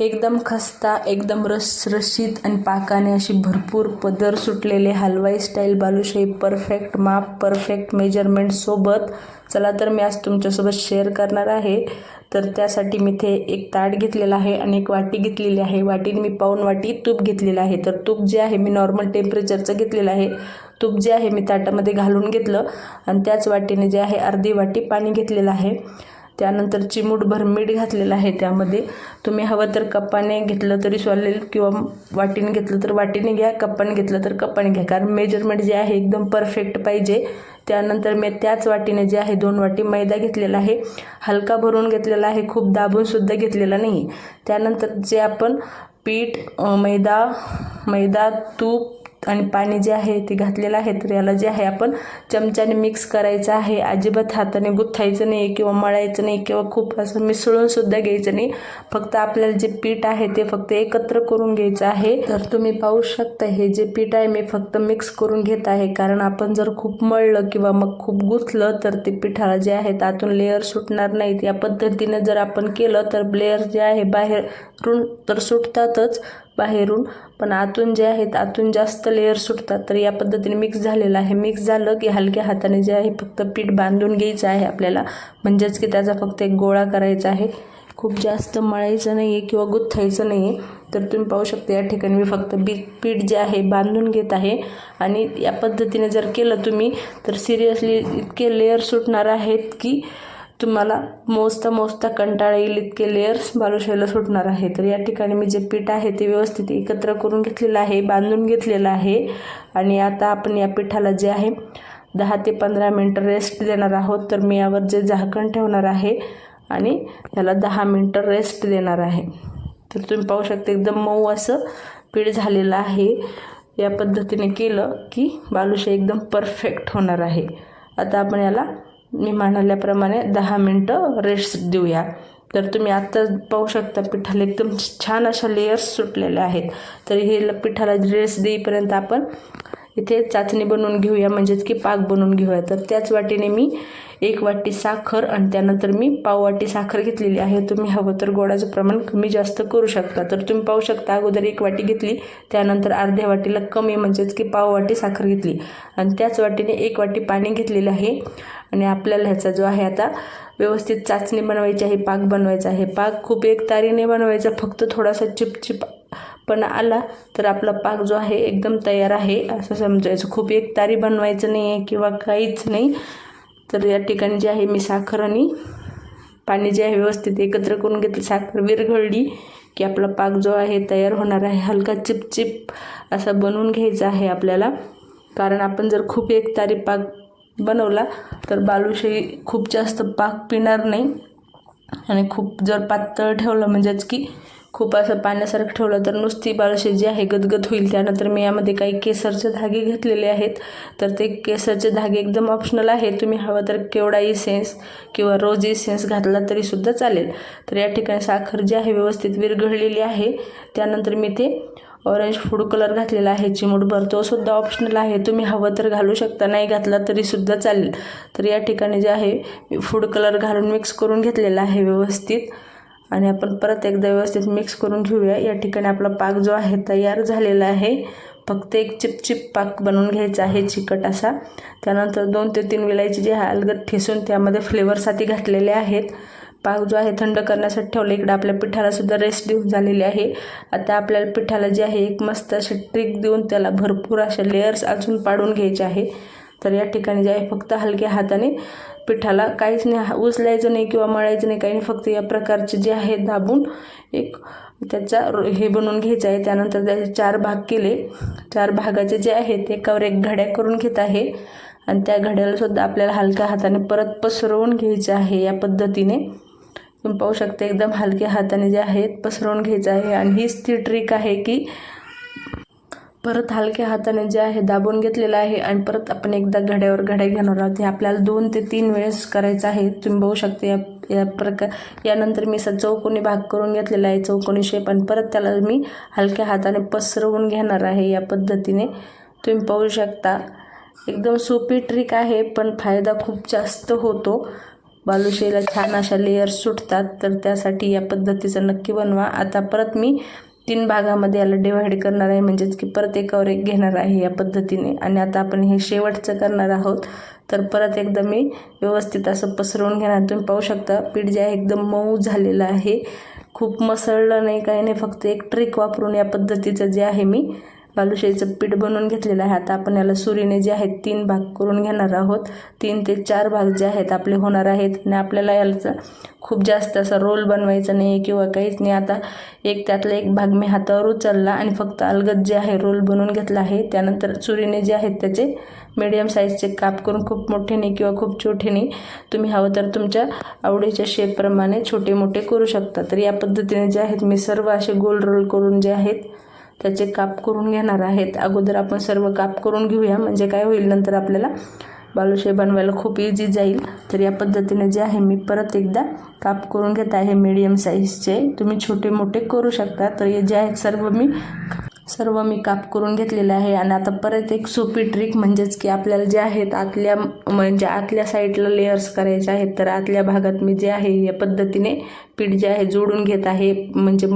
एकदम खस्ता एकदम रसरशीत आणि पाकाने अशी भरपूर पदर सुटलेले हलवाई स्टाईल बालुशाही परफेक्ट माप परफेक्ट मेजरमेंट सोबत. चला तर मी आज तुमच्यासोबत शेअर करणार आहे. तर त्यासाठी मी इथे एक ताट घेतलेला आहे आणि एक वाटी घेतलेली आहे. वाटीने मी पाऊन वाटी तूप घेतलेलं आहे. तर तूप जे आहे मी नॉर्मल टेम्परेचरचं घेतलेलं आहे. तूप जे आहे मी ताटामध्ये घालून घेतलं. आणि त्याच वाटीने जे आहे अर्धी वाटी पाणी घेतलेलं आहे. त्यानंतर चिमूटभर मीठ घातलेलं आहे त्यामध्ये. तुम्ही हवं तर कप्पाने घेतलं तरी चालेल किंवा वाटीने घेतलं तर वाटीने घ्या कप्पाने घेतलं तर कप्पाने घ्या. कारण मेजरमेंट जे आहे एकदम परफेक्ट पाहिजे. त्यानंतर मी त्याच वाटीने जे आहे दोन वाटी मैदा घेतलेला आहे. हलका भरून घेतलेला आहे खूप दाबूनसुद्धा घेतलेला नाही. त्यानंतर जे आपण पीठ मैदा मैदा तूप आणि पाणी जे आहे ते घातलेलं आहे तर याला जे आहे आपण चमच्याने मिक्स करायचं आहे. अजिबात हाताने गुथायचं नाही किंवा मळायचं नाही किंवा खूप असं मिसळूनसुद्धा घ्यायचं नाही. फक्त आपल्याला जे पीठ आहे ते फक्त एकत्र करून घ्यायचं आहे. तर तुम्ही पाहू शकता हे जे पीठ आहे मी फक्त मिक्स करून घेत आहे. कारण आपण जर खूप मळलं किंवा मग खूप गुथलं तर ते पिठाला जे आहे त्यातून लेअर सुटणार नाहीत. या पद्धतीने जर आपण केलं तर लेअर जे आहे बाहेरून तर सुटतातच. बाहेरून पण आतून जे आहेत आतून जास्त लेअर सुटतात. तर या पद्धतीने मिक्स झालेलं आहे. मिक्स झालं की हलक्या हाताने जे आहे फक्त पीठ बांधून घ्यायचं आहे आपल्याला. म्हणजेच की त्याचा फक्त एक गोळा करायचा आहे. खूप जास्त मळायचं नाही आहे किंवा गुथायचं नाही आहे तर तुम्ही पाहू शकता या ठिकाणी मी फक्त बी पीठ जे आहे बांधून घेत आहे. आणि या पद्धतीने जर केलं तुम्ही तर सिरियसली इतके लेअर सुटणार आहेत की तुम्हाला मोजता मोजता कंटाळा येईल इतके लेअर्स बालुशाहीला सुटणार आहे तर या ठिकाणी मी जे पीठ आहे ते व्यवस्थित एकत्र करून घेतलेलं आहे बांधून घेतलेलं आहे. आणि आता आपण या पिठाला जे आहे दहा ते पंधरा मिनटं रेस्ट देणार आहोत. तर मी यावर जे झाकण ठेवणार आहे आणि याला दहा मिनटं रेस्ट देणार आहे. तर तुम्ही पाहू शकता एकदम मऊ असं पीठ झालेलं आहे. या पद्धतीने केलं की बालुशाही एकदम परफेक्ट होणार आहे. आता आपण याला मी म्हणाल्याप्रमाणे दहा मिनटं रेस्ट देऊया. तर तुम्ही आत्ता पाहू शकता पिठाला एकदम छान अशा लेयर्स सुटलेल्या आहेत. तर हे पिठाला रेस्ट देईपर्यंत आपण इथे चाचणी बनवून घेऊया म्हणजेच की पाक बनवून घेऊया. तर त्याच वाटीने मी एक वाटी साखर आणि त्यानंतर मी पाव वाटी साखर घेतलेली आहे. तुम्ही हवं तर गोडाचं प्रमाण कमी जास्त करू शकता. तर तुम्ही पाहू शकता अगोदर एक वाटी घेतली त्यानंतर अर्ध्या वाटीला कमी म्हणजेच की पाव वाटी साखर घेतली. आणि त्याच वाटीने एक वाटी पाणी घेतलेलं आहे. आणि आपल्याला ह्याचा जो आहे आता व्यवस्थित चाचणी बनवायची आहे पाक बनवायचा आहे. पाक खूप एक तारीने बनवायचा फक्त थोडासा चिपचिप पण आला तर आपला पाक जो आहे एकदम तयार आहे असं समजायचं. खूप एक तारी बनवायचं नाही आहे किंवा काहीच नाही. तर या ठिकाणी जे आहे मी साखर आणि पाणी जे आहे व्यवस्थित एकत्र करून घेतलं. साखर विरघळली की आपला पाक जो आहे तयार होणार आहे. हलका चिपचिप असा बनवून घ्यायचा आहे आपल्याला. कारण आपण जर खूप एक तारी पाक बनवला तर बालुशाही खूप जास्त पाक पिणार नाही. आणि खूप जर पातळ ठेवलं म्हणजेच की खूप असं पाण्यासारखं ठेवलं तर नुसती बाळशी जी आहे गदगद होईल. त्यानंतर मी यामध्ये काही केसरचे धागे घेतलेले आहेत. तर ते केसरचे धागे एकदम ऑप्शनल आहे तुम्ही हवं तर केवडा इसेन्स किंवा रोज इसेन्स घातला तरीसुद्धा चालेल. तर या ठिकाणी साखर जी आहे व्यवस्थित विरघळलेली आहे. त्यानंतर मी ते ऑरेंज फूड कलर घातलेला आहे. चिमूटभर तो सुद्धा ऑप्शनल आहे. तुम्ही हवं तर घालू शकता नाही घातला तरीसुद्धा चालेल. तर या ठिकाणी जे आहे फूड कलर घालून मिक्स करून घेतलेला आहे व्यवस्थित. आणि आपण परत एकदा व्यवस्थित मिक्स करून घेऊया. या ठिकाणी आपला पाक जो आहे तयार झालेला आहे. फक्त एक चिपचिप पाक बनवून घ्यायचा आहे चिकट असा. त्यानंतर दोन ते तीन विलायची जे आहे अलगद ठेसून त्यामध्ये फ्लेवरसाठी घातलेले आहेत. पाक जो आहे थंड करण्यासाठी ठेवला. इकडे आपल्या पिठालासुद्धा रेस्ट देऊन झालेली आहे. आता आपल्याला पिठाला जे आहे एक मस्त अशी ट्रिक देऊन त्याला भरपूर अशा लेयर्स अजून पाडून घ्यायचे आहे. तर या ठिकाणी जे आहे फक्त हलक्या हाताने पिठाला काहीच नाही हा- उचलायचं नाही किंवा मळायचं नाही काही नाही. फक्त या प्रकारचे जे आहे दाबून एक त्याचा रो- हे बनवून घ्यायचं आहे. त्यानंतर त्याचे चार भाग केले. चार भागाचे जे आहेत एकावर एक घड्या करून घेत आहे. आणि त्या घड्यालासुद्धा आपल्याला हलक्या हाताने परत पसरवून घ्यायचं आहे या पद्धतीने. तुम्ही पाहू शकता एकदम हलक्या हाताने जे आहेत पसरवून घ्यायचं आहे. आणि हीच ती ट्रिक आहे की परत हलक्या हाताने जे आहे दाबून घेतलेलं आहे आणि परत आपण एकदा घड्यावर घड्या घेणार आहोत. हे आपल्याला दोन ते तीन वेळेस करायचं आहे. तुम्ही बघू शकता या या प्रकार यानंतर मी असा चौकोनी भाग करून घेतलेला आहे चौकोनी शेप आणि परत त्याला मी हलक्या हाताने पसरवून घेणार आहे या पद्धतीने. तुम्ही पाहू शकता एकदम सोपी ट्रिक आहे पण फायदा खूप जास्त होतो. बालुशाहीला छान अशा लेयर्स सुटतात तर त्यासाठी या पद्धतीचं नक्की बनवा. आता परत मी तीन भागामध्ये याला डिवाईड करणार आहे. म्हणजेच की परत एकावर एक घेणार आहे या पद्धतीने. आणि आता आपण हे शेवटचं करणार आहोत. तर परत एकदा मी व्यवस्थित असं पसरवून घेणार. तुम्ही पाहू शकता पीठ जे आहे एकदम मऊ झालेलं आहे. खूप मसळलं नाही काही नाही. फक्त एक ट्रिक वापरून या पद्धतीचं जे आहे मी बालुशाहीचं पीठ बनवून घेतलेलं आहे. आता आपण याला सुरीने जे आहेत तीन भाग करून घेणार आहोत. तीन ते चार भाग जे आहेत आपले होणार आहेत. आणि आपल्याला याचा खूप जास्त असा रोल बनवायचा नाही किंवा काहीच नाही. आता एक त्यातला एक भाग मी हातावर उचलला आणि फक्त अलगद जे आहे रोल बनवून घेतला आहे. त्यानंतर सुरीने जे आहेत त्याचे मीडियम साईजचे काप करून खूप मोठेने किंवा खूप छोटेने तुम्ही हवं तर तुमच्या आवडीच्या शेपप्रमाणे छोटे मोठे करू शकता. तर या पद्धतीने जे आहेत मी सर्व असे गोल रोल करून जे आहेत त्याचे काप करून घेणार आहेत. अगोदर आपण सर्व काप करून घेऊया. म्हणजे काय होईल? नंतर आपल्याला बालुशाही बनवायला खूप इझी जाईल. तर या पद्धतीने जे आहे मी परत एकदा काप करून घेत आहे मीडियम साईजचे तुम्ही छोटे मोठे करू शकता. तर हे जे आहेत सर्व मी सर्व मी काप करून घेतलेले आहे. आणि आता परत एक सोपी ट्रिक म्हणजेच की आपल्याला जे आहेत आतल्या म्हणजे आतल्या साईडला लेयर्स करायचे आहेत. तर आतल्या भागात मी जे आहे या पद्धतीने पीठ जे आहे जोडून घेत आहे म्हणजे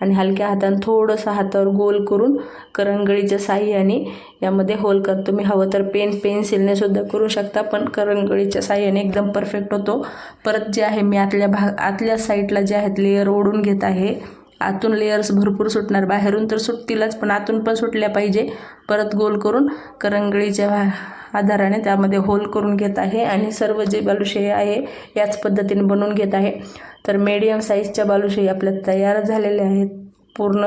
आणि हलक्या हाताने थोडंसं हातावर गोल करून करंगळीच्या साह्याने यामध्ये होल करतो तुम्ही हवं तर पेन पेन्सिलने सुद्धा करू शकता पण करंगळीच्या साह्याने एकदम परफेक्ट होतो. परत जे आहे मी आतल्या भाग आतल्या साईडला जे आहेत लेअर ओढून घेत आहे. आतून लेयर्स भरपूर सुटणार. बाहेरून तर सुटतीलच पण आतून पण सुटल्या पाहिजे. परत गोल करून करंगळीच्या आधाराने त्यामध्ये होल करून घेत आहे. आणि सर्व जे बालुशे आहे याच पद्धतीने बनवून घेत आहे. तर मीडियम साईजच्या बालुशाही आपल्या तयार झालेल्या आहेत. पूर्ण.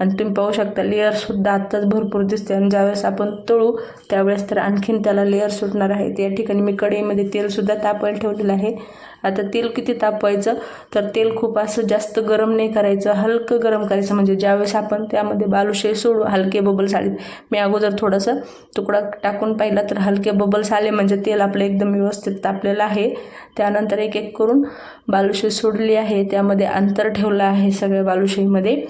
आणि तुम्ही पाहू शकता लेअरसुद्धा आत्ताच भरपूर दिसते आणि ज्यावेळेस आपण तळू त्यावेळेस तर आणखीन त्याला लेअर सुटणार आहेत. या ठिकाणी मी कढईमध्ये तेलसुद्धा तापवायला ठेवलेलं आहे. आता तेल किती तापवायचं? तर तेल खूप असं जास्त गरम नाही करायचं. हलकं गरम करायचं. म्हणजे ज्यावेळेस आपण त्यामध्ये बालुशाही सोडू हलके बबल्स आले. मी अगोदर थोडासा तुकडा टाकून पाहिला तर हलके बबल्स आले. म्हणजे तेल आपलं एकदम व्यवस्थित तापलेलं आहे. त्यानंतर एक एक करून बालुशाही सोडली आहे. त्यामध्ये अंतर ठेवलं आहे सगळ्या बालुशाहीमध्ये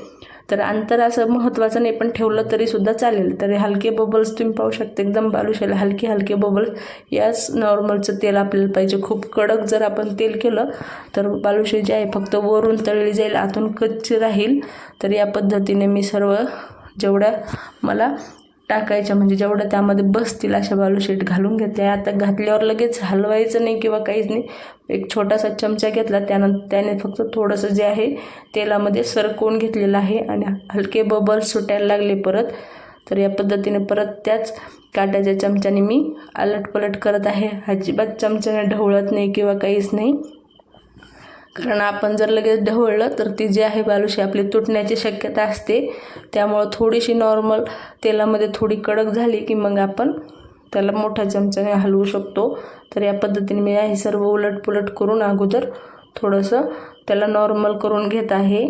तर अंतर असं महत्त्वाचं नाही पण ठेवलं तरीसुद्धा चालेल. तर हलके बबल्स तुम्ही पाहू शकता एकदम बालुशाला हलके हलके बबल्स याच नॉर्मलचं तेल आपल्याला पाहिजे. खूप कडक जर आपण तेल केलं तर बालुशाही जे आहे फक्त वरून तळली जाईल आतून कच्ची राहील. तर या पद्धतीने मी सर्व जेवढ्या मला टाकायच्या म्हणजे जेवढं त्यामध्ये बसतील अशा बालूशीट घालून घेतल्या आता घातल्यावर लगेच हलवायचं नाही किंवा काहीच नाही. एक छोटासा चमचा घेतला त्यानंतर त्याने फक्त थोडंसं जे आहे तेलामध्ये सरकवून घेतलेलं आहे आणि हलके बबल सुटायला लागले परत. तर या पद्धतीने परत त्याच काट्याच्या चमच्याने मी अलटपलट करत आहे. अजिबात चमच्याने ढवळत नाही किंवा काहीच नाही. कारण आपण जर लगेच ढवळलं तर ती जी आहे बालुशी आपली तुटण्याची शक्यता असते. त्यामुळं थोडीशी नॉर्मल तेलामध्ये थोडी कडक झाली की मग आपण त्याला मोठ्या चमच्याने हलवू शकतो. तर या पद्धतीने मी हे सर्व उलटपुलट करून अगोदर थोडंसं त्याला नॉर्मल करून घेत आहे.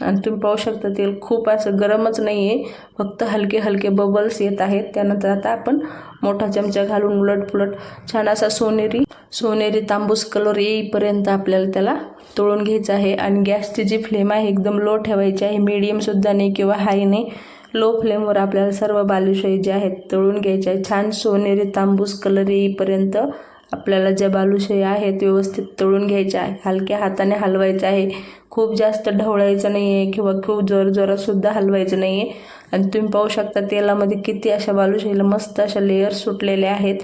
आणि तुम्ही पाहू शकता तेल खूप असं गरमच नाही आहे फक्त हलके हलके बबल्स येत आहेत. त्यानंतर आता आपण मोठा चमचा घालून उलटपुलट छान असा सोनेरी सोनेरी तांबूस कलर येईपर्यंत आपल्याला त्याला तळून घ्यायचं आहे. आणि गॅसची जी फ्लेम आहे एकदम लो ठेवायची आहे. मीडियमसुद्धा नाही किंवा हाय नाही. लो फ्लेमवर आपल्याला सर्व बालुशाही जे आहेत तळून घ्यायचे आहे छान सोनेरी तांबूस कलर येईपर्यंत आपल्याला ज्या बालुशाही आहेत व्यवस्थित तळून घ्यायच्या आहे. हलक्या हाताने हलवायचं आहे. खूप जास्त ढवळायचं नाही आहे किंवा खूप जोर जोरातसुद्धा हलवायचं नाही आहे आणि तुम्ही पाहू शकता तेलामध्ये किती अशा बालुशाहीला मस्त अशा लेअर सुटलेल्या आहेत.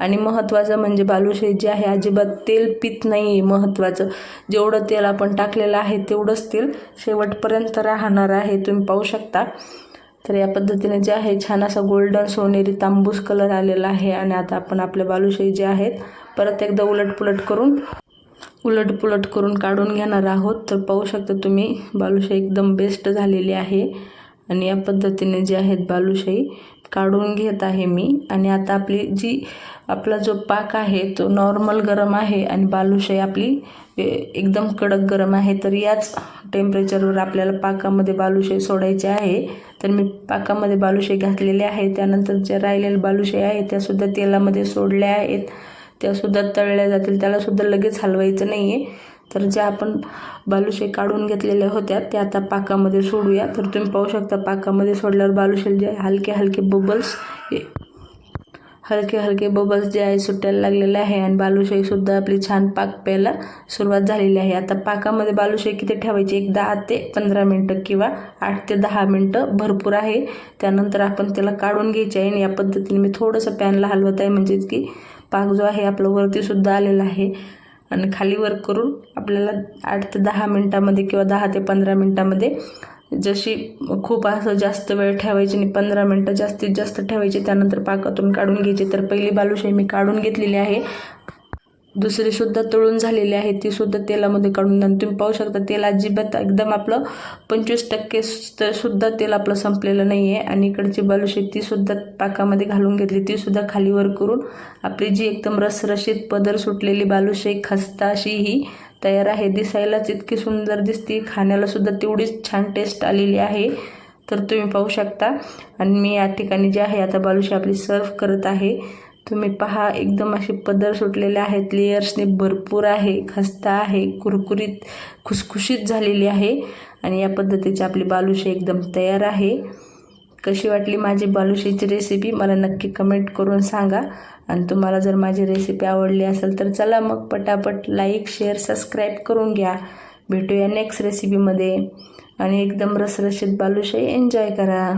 आणि महत्त्वाचं म्हणजे बालुशाही जे आहे अजिबात तेल पित नाही आहे महत्त्वाचं. जेवढं तेल आपण टाकलेलं आहे तेवढंच तेल शेवटपर्यंत राहणार आहे. तुम्ही पाहू शकता. तर या पद्धतीने जे आहे छान असा गोल्डन सोनेरी तांबूस कलर आलेला आहे आणि आता आपण आपल्या बालुशाही जे आहेत परत एकदा उलटपुलट करून उलटपुलट करून काढून घेणार आहोत. तर पाहू शकता तुम्ही बालुशाही एकदम बेस्ट झालेली आहे. आणि या पद्धतीने जे आहेत बालुशाही काढून घेत आहे मी. आणि आता आपली जी आपला जो पाक आहे तो नॉर्मल गरम आहे आणि बालुशाही आपली एकदम कडक गरम आहे तर याच टेम्परेचरवर आपल्याला पाकामध्ये बालुशाही सोडायचे आहे. तर मी पाकामध्ये बालुशाही घातलेले आहे. त्यानंतर ज्या राहिलेल्या बालुशाही आहेत त्यासुद्धा तेलामध्ये सोडल्या आहेत. त्यासुद्धा तळल्या जातील त्यालासुद्धा लगेच हलवायचं नाही आहे तर ज्या आपण बालुशे काढून घेतलेल्या होत्या त्या आता पाकामध्ये सोडूया. तर तुम्ही पाहू शकता पाकामध्ये सोडल्यावर बालुशेल जे हलके हलके बबल्स हलके हलके बबल्स जे आहे सुटायला लागलेले आहे. आणि बालुशाहीसुद्धा आपली छान पाक प्यायला सुरुवात झालेली आहे. आता पाकामध्ये बालुशाही किती ठेवायची? एक दहा ते पंधरा मिनटं किंवा आठ ते दहा मिनटं भरपूर आहे. त्यानंतर आपण त्याला काढून घ्यायचे आहे. आणि या पद्धतीने मी थोडंसं पॅनला हलवत आहे. म्हणजेच की पाक जो आहे आपलं वरतीसुद्धा आलेला आहे. आणि खाली वर्क करून आपल्याला आठ ते दहा मिनटामध्ये किंवा दहा ते पंधरा मिनटामध्ये जशी खूप असं जास्त वेळ ठेवायची आणि पंधरा मिनटं जास्तीत जास्त ठेवायची त्यानंतर पाकातून काढून घ्यायची. तर पहिली बालुशाही मी काढून घेतलेली आहे. दुसरीसुद्धा तळून झालेली आहे तीसुद्धा तेलामध्ये काढून आणि तुम्ही पाहू शकता तेल अजिबात एकदम आपलं पंचवीस टक्के सुद्धा तेल आपलं संपलेलं नाही आहे आणि इकडची बालुशाही तीसुद्धा पाकामध्ये घालून घेतली तीसुद्धा खालीवर करून आपली जी एकदम रसरशीत पदर सुटलेली बालुशाही खस्ता अशी ही तयार आहे दिसायलाच इतकी सुंदर दिसते खाण्याला सुद्धा तेवढीच छान टेस्ट आलेली आहे. तर तुम्ही पाहू शकता. आणि मी या ठिकाणी जे आहे आता बालुशी आपली सर्व करत आहे. तुम्ही पहा एकदम असे पदर सुटलेले आहेत लेयर्सने भरपूर आहे खस्ता आहे कुरकुरीत खुसखुशीत झालेली आहे. आणि या पद्धतीची आपली बालुशाही एकदम तयार आहे. कशी वाटली माझी बालुशीची रेसिपी मला नक्की कमेंट करून सांगा. आणि तुम्हाला जर माझी रेसिपी आवडली असेल तर चला मग पटापट लाईक शेअर सबस्क्राईब करून घ्या. भेटूया नेक्स्ट रेसिपीमध्ये आणि एकदम रसरशीत बालुशाही एन्जॉय करा.